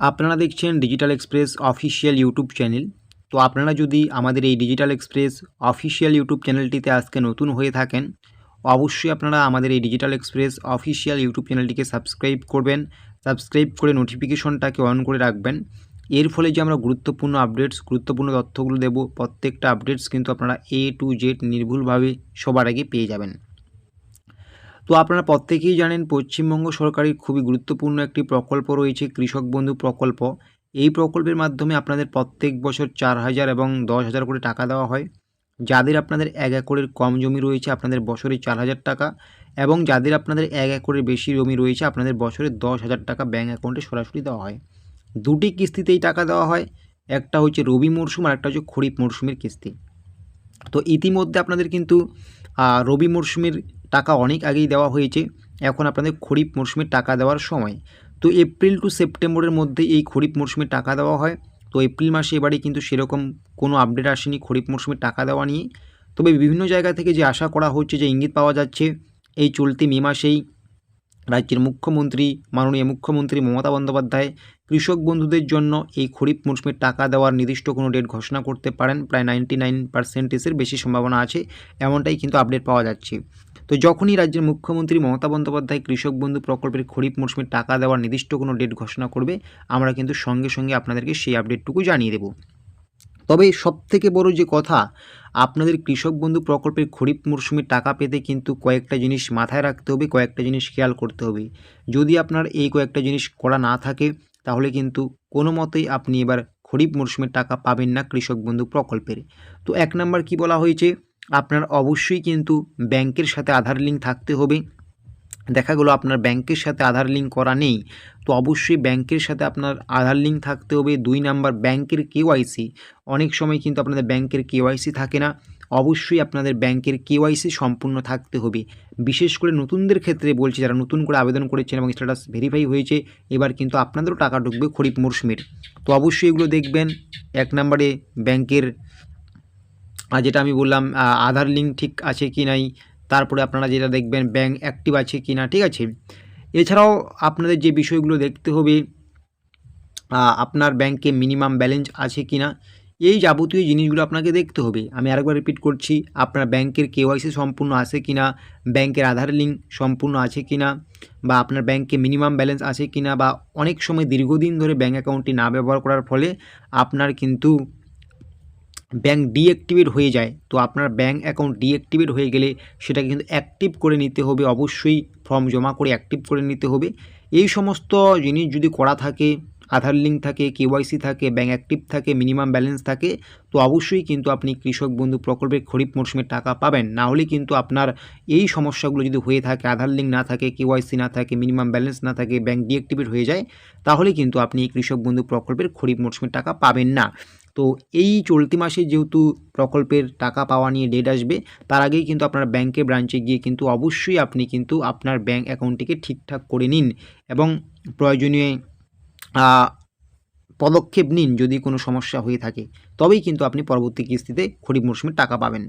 আপনারা দেখছেন digital express official YouTube channel তো আপনারা যদি আমাদের এই ডিজিটাল এক্সপ্রেস অফিসিয়াল ইউটিউব চ্যানেলটিতে আজকে নতুন হয়ে থাকেন, অবশ্যই আপনারা আমাদের এই ডিজিটাল এক্সপ্রেস অফিসিয়াল ইউটিউব চ্যানেলটিকে সাবস্ক্রাইব করবেন সাবস্ক্রাইব করে নোটিফিকেশনটাকে অন করে রাখবেন। এর ফলে যে আমরা গুরুত্বপূর্ণ আপডেটস গুরুত্বপূর্ণ তথ্যগুলো দেব, প্রত্যেকটা আপডেটস কিন্তু আপনারা এ টু জেড নির্ভুলভাবে সবার আগে পেয়ে যাবেন। তো আপনারা প্রত্যেকেই জানেন পশ্চিমবঙ্গ সরকারের খুবই গুরুত্বপূর্ণ একটি প্রকল্প রয়েছে কৃষক বন্ধু প্রকল্প। এই প্রকল্পের মাধ্যমে আপনাদের প্রত্যেক বছর চার হাজার এবং দশ হাজার করে টাকা দেওয়া হয়। যাদের আপনাদের এক একরের কম জমি রয়েছে আপনাদের বছরে চার হাজার টাকা এবং যাদের আপনাদের এক একরের বেশি জমি রয়েছে আপনাদের বছরে দশ হাজার টাকা ব্যাঙ্ক অ্যাকাউন্টে সরাসরি দেওয়া হয়। দুটি কিস্তিতেই টাকা দেওয়া হয়, একটা হচ্ছে রবি মরশুম আর একটা হচ্ছে খরিফ মরশুমের কিস্তি। তো ইতিমধ্যে আপনাদের কিন্তু রবি মরশুমের টাকা অনেক আগেই দেওয়া হয়েছে। এখন আপনাদের খরিফ মরশুমে টাকা দেওয়ার সময়। তো এপ্রিল টু সেপ্টেম্বরের মধ্যে এই খরিফ মরশুমে টাকা দেওয়া হয়। তো এপ্রিল মাসে এবারে কিন্তু সেরকম কোনো আপডেট আসেনি খরিফ মরশুমে টাকা দেওয়া নিয়ে। তবে বিভিন্ন জায়গা থেকে যে আশা করা হচ্ছে যে ইঙ্গিত পাওয়া যাচ্ছে, এই চলতি মে মাসেই রাজ্যের মুখ্যমন্ত্রী, মাননীয় মুখ্যমন্ত্রী মমতা বন্দ্যোপাধ্যায় কৃষক বন্ধুদের জন্য এই খরিফ মরশুমে টাকা দেওয়ার নির্দিষ্ট কোনো ডেট ঘোষণা করতে পারেন। প্রায় নাইনটি নাইন পার্সেন্টেজের বেশি সম্ভাবনা আছে, এমনটাই কিন্তু আপডেট পাওয়া যাচ্ছে। তো যখনই রাজ্যের মুখ্যমন্ত্রী মমতা বন্দ্যোপাধ্যায় কৃষক বন্ধু প্রকল্পের খরিফ মরশুমে টাকা দেওয়ার নির্দিষ্ট কোনো ডেট ঘোষণা করবে, আমরা কিন্তু সঙ্গে সঙ্গে আপনাদেরকে সেই আপডেটটুকু জানিয়ে দেব। তবে সবথেকে বড় যে কথা, আপনাদের কৃষক বন্ধু প্রকল্পের খরিফ মরশুমে টাকা পেতে কিন্তু কয়েকটা জিনিস মাথায় রাখতে হবে, কয়েকটা জিনিস খেয়াল করতে হবে। যদি আপনার এই কয়েকটা জিনিস করা না থাকে, তাহলে কিন্তু কোনো মতেই আপনি এবার খরিফ মরশুমের টাকা পাবেন না কৃষক বন্ধু প্রকল্পের। তো এক নাম্বার কি বলা হয়েছে, আপনার অবশ্যই কিন্তু ব্যাংকের সাথে আধার লিঙ্ক থাকতে হবে। দেখা গেলো আপনার ব্যাংকের সাথে আধার লিঙ্ক করা নেই, তো অবশ্যই ব্যাংকের সাথে আপনার আধার লিঙ্ক থাকতে হবে। দুই নাম্বার, ব্যাংকের কেওয়াইসি অনেক সময় কিন্তু আপনাদের ব্যাংকের কেওয়াইসি থাকে না। অবশ্যই আপনাদের ব্যাংকের কেওয়াইসি সম্পূর্ণ থাকতে হবে। বিশেষ করে নতুনদের ক্ষেত্রে বলছি, যারা নতুন করে আবেদন করেছেন এবং স্ট্যাটাস ভেরিফাই হয়েছে, এবার কিন্তু আপনাদেরও টাকা ঢুকবে খরিফ মরশুমের। তো অবশ্যই এগুলো দেখবেন। এক নম্বরে ব্যাংকের আর যেটা আমি বললাম আধার লিঙ্ক ঠিক আছে কি নাই তারপরে আপনারা যেটা দেখবেন ব্যাঙ্ক অ্যাক্টিভ আছে কি না ঠিক আছে? এছাড়াও আপনাদের যে বিষয়গুলো দেখতে হবে আপনার ব্যাংকে মিনিমাম ব্যালেন্স আছে কি না এই যাবতীয় জিনিসগুলো আপনাকে দেখতে হবে। আমি আরেকবার রিপিট করছি, আপনার ব্যাংকের কেওয়াইসি সম্পূর্ণ আছে কি না ব্যাংকের আধার লিঙ্ক সম্পূর্ণ আছে কি না বা আপনার ব্যাংকে মিনিমাম ব্যালেন্স আছে কি না বা অনেক সময় দীর্ঘদিন ধরে ব্যাঙ্ক অ্যাকাউন্টটি না ব্যবহার করার ফলে আপনার কিন্তু ব্যাংক ডিঅ্যাক্টিভেট হয়ে যায়, তো আপনার ব্যাঙ্ক অ্যাকাউন্ট ডিঅ্যাক্টিভেট হয়ে গেলে সেটাকে কিন্তু অ্যাক্টিভ করে নিতে হবে, অবশ্যই ফর্ম জমা করে অ্যাক্টিভ করে নিতে হবে। এই সমস্ত জিনিস যদি করা থাকে, আধার লিঙ্ক থাকে কেওয়াইসি থাকে ব্যাঙ্ক অ্যাক্টিভ থাকে মিনিমাম ব্যালেন্স থাকে, তো অবশ্যই কিন্তু আপনি কৃষক বন্ধু প্রকল্পের খরিফ মরশুমে টাকা পাবেন। না হলে কিন্তু আপনার এই সমস্যাগুলো যদি হয়ে থাকে, আধার লিঙ্ক না থাকে কেওয়াইসি না থাকে মিনিমাম ব্যালেন্স না থাকে ব্যাঙ্ক ডিঅ্যাক্টিভেট হয়ে যায়, তাহলে কিন্তু আপনি কৃষক বন্ধু প্রকল্পের খরিফ মরশুমে টাকা পাবেন না। তো এই চলতি মাসে যেহেতু প্রকল্পের টাকা পাওয়া নিয়ে ডেট আসবে, তার আগেই কিন্তু আপনার ব্যাংকে ব্রাঞ্চে গিয়ে কিন্তু অবশ্যই আপনি কিন্তু আপনার ব্যাংক অ্যাকাউন্টটিকে ঠিকঠাক করে নিন এবং প্রয়োজনীয় পদক্ষেপ নিন যদি কোনো সমস্যা হয়ে থাকে। তবেই কিন্তু আপনি পরবর্তী কিস্তিতে খরিফ মরশুমে টাকা পাবেন।